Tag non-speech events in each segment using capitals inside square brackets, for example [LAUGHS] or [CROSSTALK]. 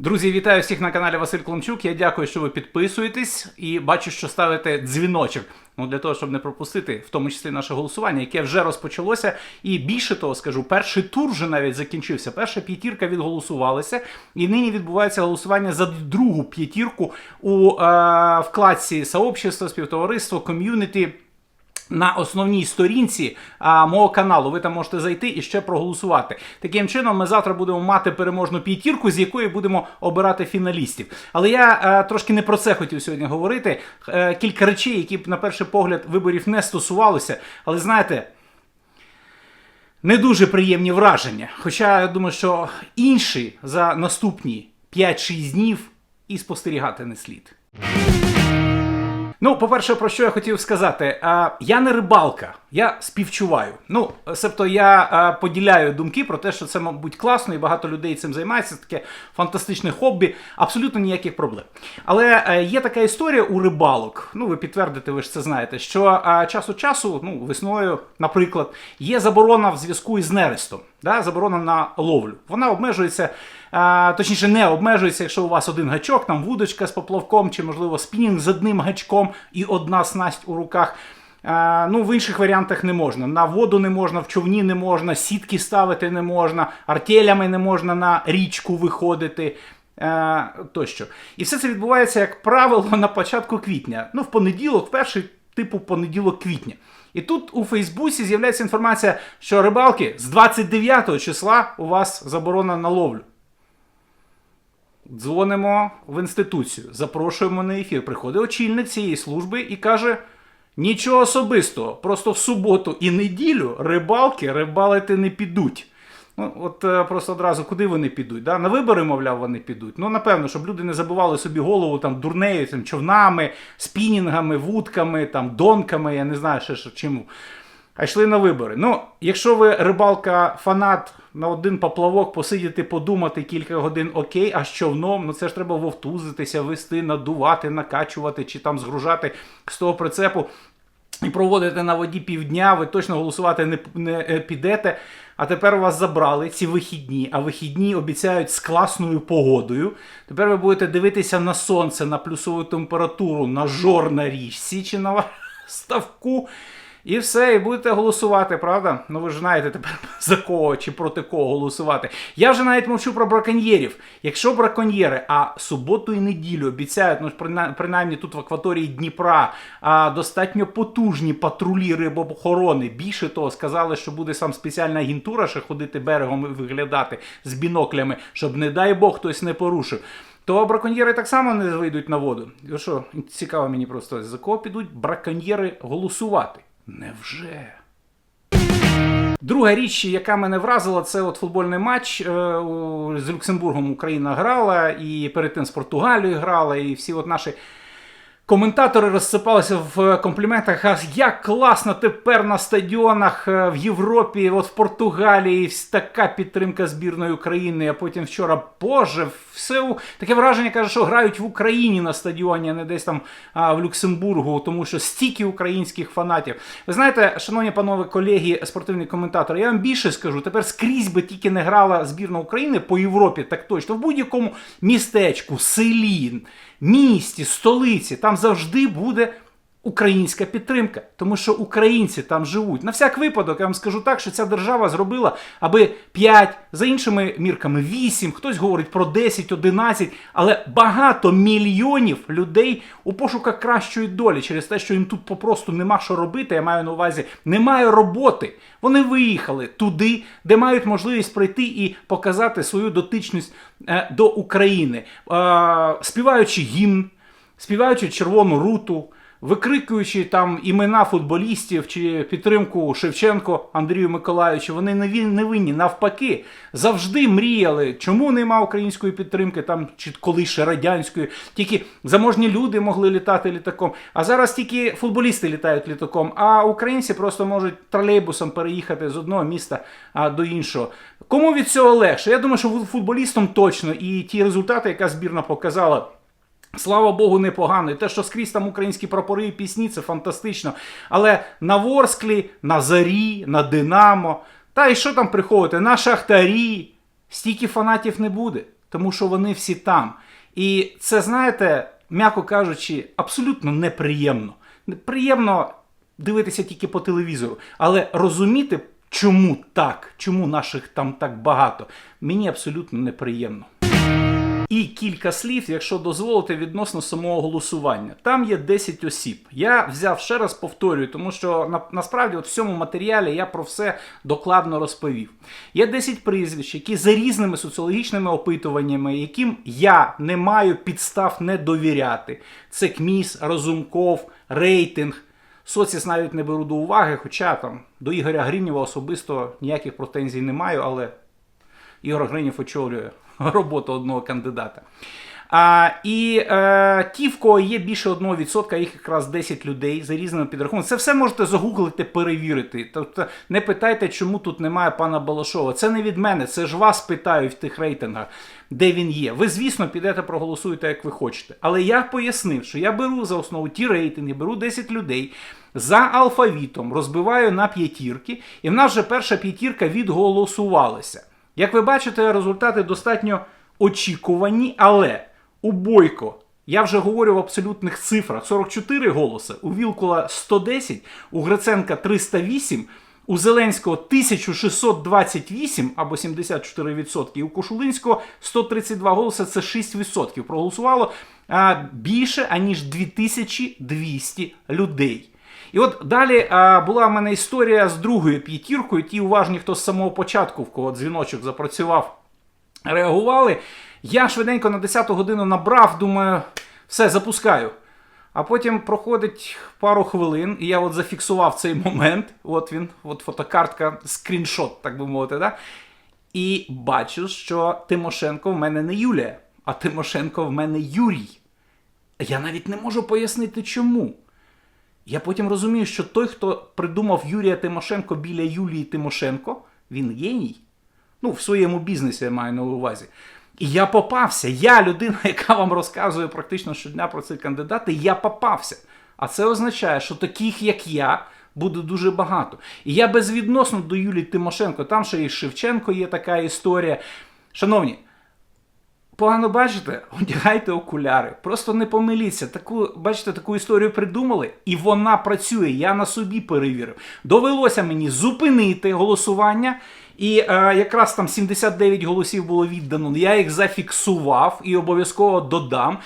Друзі, вітаю всіх на каналі Василь Клончук. Я дякую, що ви підписуєтесь і бачу, що ставите дзвіночок. Ну для того, щоб не пропустити, в тому числі наше голосування, яке вже розпочалося. І більше того скажу, перший тур вже навіть закінчився. Перша п'ятірка відголосувалася, і нині відбувається голосування за другу п'ятірку у е, вкладці сообщества, співтовариство, ком'юніті на основній сторінці а, мого каналу. Ви там можете зайти і ще проголосувати. Таким чином, ми завтра будемо мати переможну п'ятірку, з якої будемо обирати фіналістів. Але я е, трошки не про це хотів сьогодні говорити. Е, кілька речей, які б на перший погляд виборів не стосувалися. Але знаєте. Не дуже приємні враження. Хоча я думаю, що інші за наступні 5-6 днів і спостерігати не слід. Ну, по-перше, про що я хотів сказати, я не рибалка, я співчуваю. Ну, себто я поділяю думки про те, що це, мабуть, класно, і багато людей цим займається. Таке фантастичне хобі, абсолютно ніяких проблем. Але е, є така історія у рибалок. Ну, ви підтвердите, ви ж це знаєте, що час від часу, ну, весною, наприклад, є заборона в зв'язку із нерестом. Да, заборона на ловлю. Вона обмежується, а, точніше, не обмежується, якщо у вас один гачок, там вудочка з поплавком, чи, можливо, спінінг з одним гачком і одна снасть у руках. А, ну, В інших варіантах не можна. На воду не можна, в човні не можна, сітки ставити не можна, артелями не можна на річку виходити. а, Тощо. І все це відбувається, як правило, [LAUGHS] на початку квітня. Ну, в понеділок, перший типу понеділок квітня. І тут у Фейсбуці з'являється інформація, що рибалки з 29 числа у вас заборона на ловлю. Дзвонимо в інституцію, запрошуємо на ефір. Приходить очільник цієї служби і каже: нічого особистого, просто в суботу і неділю рибалки рибалити не підуть. Ну, от е, просто одразу куди вони підуть? Да? На вибори, мовляв, вони підуть. Ну, напевно, щоб люди не забивали собі голову там дурнею, там, човнами, спінінгами, вудками, там, донками, я не знаю ще що, чому. А йшли на вибори. Ну, якщо ви рибалка, фанат на один поплавок, посидіти, подумати кілька годин окей, а з човном, ну це ж треба вовтузитися, вести, надувати, накачувати чи там згружати з того прицепу. І проводите на воді півдня, ви точно голосувати не, не е, підете. А тепер вас забрали ці вихідні, а вихідні обіцяють з класною погодою. Тепер ви будете дивитися на сонце, на плюсову температуру, на жор на річці чи на [LAUGHS] ставку. І все, і будете голосувати, правда? Ну ви ж знаєте тепер [LAUGHS] за кого чи проти кого голосувати. Я вже навіть мовчу про браконьєрів. Якщо браконьєри, а суботу і неділю обіцяють, ну принаймні тут в акваторії Дніпра, а, достатньо потужні патрулі рибоохорони. Більше того, сказали, що буде сам спеціальна агентура, ще ходити берегом і виглядати з біноклями, щоб, не дай Бог, хтось не порушив. То браконьєри так само не вийдуть на воду. І що, цікаво мені просто, за кого підуть браконьєри голосувати? Невже? Друга річ, яка мене вразила, це от футбольний матч е, з Люксембургом Україна грала, і перед тим з Португалією грала, і всі от наші коментатори розсипалися в компліментах. А як класно тепер на стадіонах е, в Європі, от в Португалії, така підтримка збірної України. А потім вчора, Боже, все таке враження каже, що грають в Україні на стадіоні, а не десь там а, в Люксембургу, тому що стільки українських фанатів. Ви знаєте, шановні панове колеги, спортивні коментатори, я вам більше скажу, тепер скрізь би тільки не грала збірна України по Європі, так точно в будь-якому містечку, селі, місті, столиці, там завжди буде. Українська підтримка, тому що українці там живуть. На всяк випадок, я вам скажу так, що ця держава зробила, аби 5, за іншими мірками 8, хтось говорить про 10, 11, але багато мільйонів людей у пошуках кращої долі через те, що їм тут попросту нема що робити. Я маю на увазі, немає роботи. Вони виїхали туди, де мають можливість прийти і показати свою дотичність е, до України, е, співаючи гімн, співаючи червону руту викрикуючи там імена футболістів чи підтримку Шевченко Андрію Миколаївичу, вони не винні. Навпаки, завжди мріяли, чому нема української підтримки, там чи коли ще радянської, тільки заможні люди могли літати літаком. А зараз тільки футболісти літають літаком, а українці просто можуть тролейбусом переїхати з одного міста до іншого. Кому від цього легше? Я думаю, що футболістам точно і ті результати, яка збірна показала. Слава Богу, непогано. І те, що скрізь там українські прапори і пісні, це фантастично. Але на Ворсклі, на Зарі, на Динамо, та і що там приходити? На Шахтарі, стільки фанатів не буде. тому що вони всі там. І це, знаєте, м'яко кажучи, абсолютно неприємно. Приємно дивитися тільки по телевізору, але розуміти, чому так, чому наших там так багато, мені абсолютно неприємно. І кілька слів, якщо дозволите, відносно самого голосування. Там є 10 осіб. Я взяв ще раз повторюю, тому що на, насправді от в цьому матеріалі я про все докладно розповів. Є 10 прізвищ, які за різними соціологічними опитуваннями, яким я не маю підстав не довіряти. Це КМІС, Разумков, рейтинг. Соціс навіть не беру до уваги, хоча там до Ігоря Гринєва особисто ніяких претензій не маю, але Ігор Гринів очолює [LAUGHS] роботу одного кандидата. А, І е, ті, в кого є більше 1%, їх якраз 10 людей за різними підрахунками. Це все можете загуглити, перевірити. Тобто не питайте, чому тут немає пана Балашова. Це не від мене, це ж вас питають в тих рейтингах, де він є. Ви, звісно, підете проголосуєте, як ви хочете. Але я пояснив, що я беру за основу ті рейтинги, беру 10 людей. За алфавітом розбиваю на п'ятірки, і в нас вже перша п'ятірка відголосувалася. Як ви бачите, результати достатньо очікувані, але у Бойко, я вже говорю в абсолютних цифрах: 44 голоси, у Вілкула 110, у Гриценка 308, у Зеленського 1628 або 74%, і у Кошулинського 132 голоси, це 6%. Проголосувало а, більше, аніж 2200 людей. І от далі а, була в мене історія з другою п'ятіркою. Ті уважні, хто з самого початку, в кого дзвіночок запрацював, реагували. Я швиденько на 10-ту годину набрав, думаю, все, запускаю. А потім проходить пару хвилин, і я от зафіксував цей момент. От він, от фотокартка, скріншот, так би мовити. Да? І бачу, що Тимошенко в мене не Юлія, а Тимошенко в мене Юрій. Я навіть не можу пояснити чому. Я потім розумію, що той, хто придумав Юрія Тимошенко біля Юлії Тимошенко, він геній. Ну, в своєму бізнесі я маю на увазі. І я попався. Я людина, [LAUGHS] яка вам розказує практично щодня про цих кандидатів, я попався. А це означає, що таких, як я, буде дуже багато. І я безвідносно до Юлії Тимошенко, там ще і Шевченко є така історія. Шановні, погано бачите, [LAUGHS] одягайте окуляри. Просто не помиліться. Таку, бачите, таку історію придумали, і вона працює. Я на собі перевірив. Довелося мені зупинити голосування. І е, якраз там 79 голосів було віддано. Я їх зафіксував і обов'язково додам.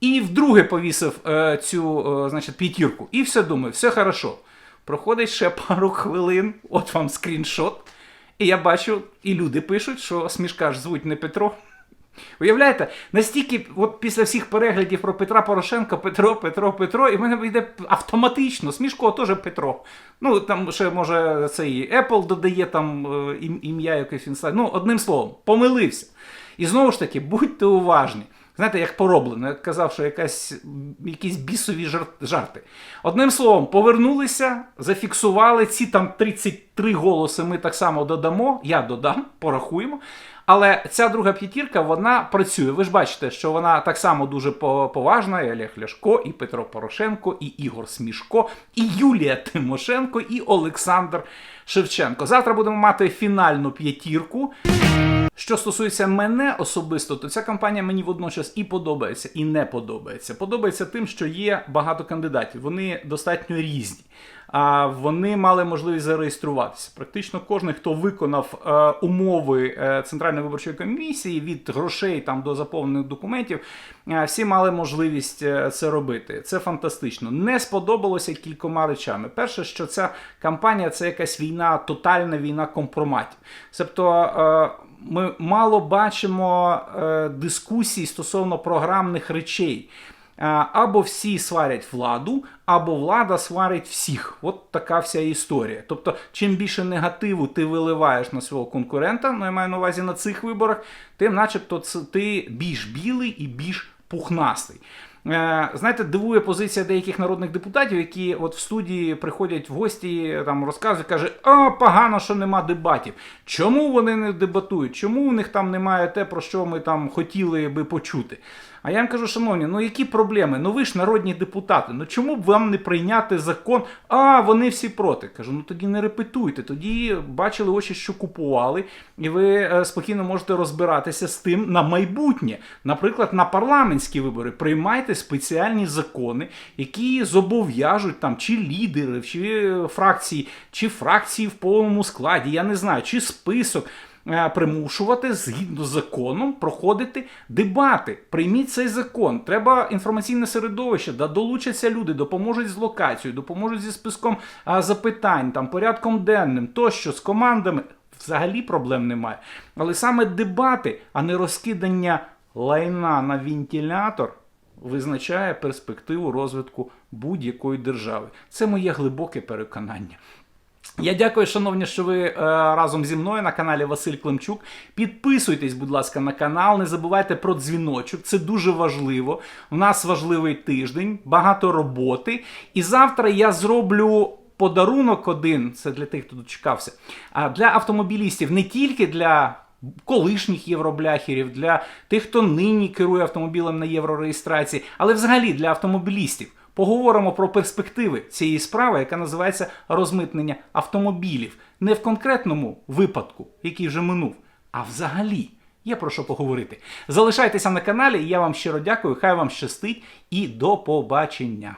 І вдруге повісив е, цю е, значить, п'ятірку. І все думаю, все хорошо. Проходить ще пару хвилин, от вам скріншот. І я бачу, і люди пишуть, що смішка ж звуть не Петро. Уявляєте, настільки, от після всіх переглядів про Петра Порошенка, Петро, Петро, Петро, і в мене йде автоматично. Смішко теж Петро. Ну, там ще, може, цей Apple додає там е, ім'я якесь інста. Ну, одним словом, помилився. І знову ж таки, будьте уважні. Знаєте, як пороблено, як казав, що якась, якісь бісові жарти. Одним словом, повернулися, зафіксували ці там 33 голоси. Ми так само додамо. Я додам, порахуємо. Але ця друга п'ятірка вона працює. Ви ж бачите, що вона так само дуже по- поважна. І Олег Ляшко, і Петро Порошенко, і Ігор Смішко, і Юлія Тимошенко, і Олександр Шевченко. Завтра будемо мати фінальну п'ятірку. Що стосується мене особисто, то ця кампанія мені водночас і подобається, і не подобається. Подобається тим, що є багато кандидатів. Вони достатньо різні. Вони мали можливість зареєструватися. Практично кожен, хто виконав е, умови е, Центральної виборчої комісії від грошей там до заповнених документів, е, всі мали можливість це робити. Це фантастично. Не сподобалося кількома речами. Перше, що ця кампанія це якась війна, тотальна війна компроматів. Тобто. Ми мало бачимо е, дискусій стосовно програмних речей. Е, Або всі сварять владу, або влада сварить всіх. От така вся історія. Тобто, чим більше негативу ти виливаєш на свого конкурента, ну я маю на увазі на цих виборах, тим, начебто, ти більш білий і більш пухнастий. Е, знаєте, дивує позиція деяких народних депутатів, які от в студії приходять в гості, там розказують, каже, а погано, що нема дебатів. Чому вони не дебатують? Чому у них там немає те, про що ми там хотіли би почути? А я їм кажу, шановні, ну які проблеми? Ну ви ж народні депутати. Ну чому б вам не прийняти закон? А вони всі проти. Кажу, ну тоді не репетуйте. Тоді бачили очі, що купували, і ви е, спокійно можете розбиратися з тим на майбутнє. Наприклад, на парламентські вибори приймайте спеціальні закони, які зобов'яжуть там чи лідерів, чи фракції, чи фракції в повному складі. Я не знаю, чи список примушувати згідно з законом проходити дебати. Прийміть цей закон. Треба інформаційне середовище, да долучаться люди, допоможуть з локацією, допоможуть зі списком запитань, там порядком денним, тощо з командами. Взагалі проблем немає. Але саме дебати, а не розкидання лайна на вентилятор. Визначає перспективу розвитку будь-якої держави. Це моє глибоке переконання. Я дякую, шановні, що ви е, разом зі мною на каналі Василь Климчук. Підписуйтесь, будь ласка, на канал. Не забувайте про дзвіночок. Це дуже важливо. У нас важливий тиждень, багато роботи. І завтра я зроблю. Подарунок один, це для тих, хто дочекався, а для автомобілістів, не тільки для колишніх євробляхерів, для тих, хто нині керує автомобілем на єврореєстрації, але взагалі для автомобілістів. Поговоримо про перспективи цієї справи, яка називається розмитнення автомобілів. Не в конкретному випадку, який вже минув, а взагалі. Є про що поговорити. Залишайтеся на каналі, я вам щиро дякую, хай вам щастить і до побачення.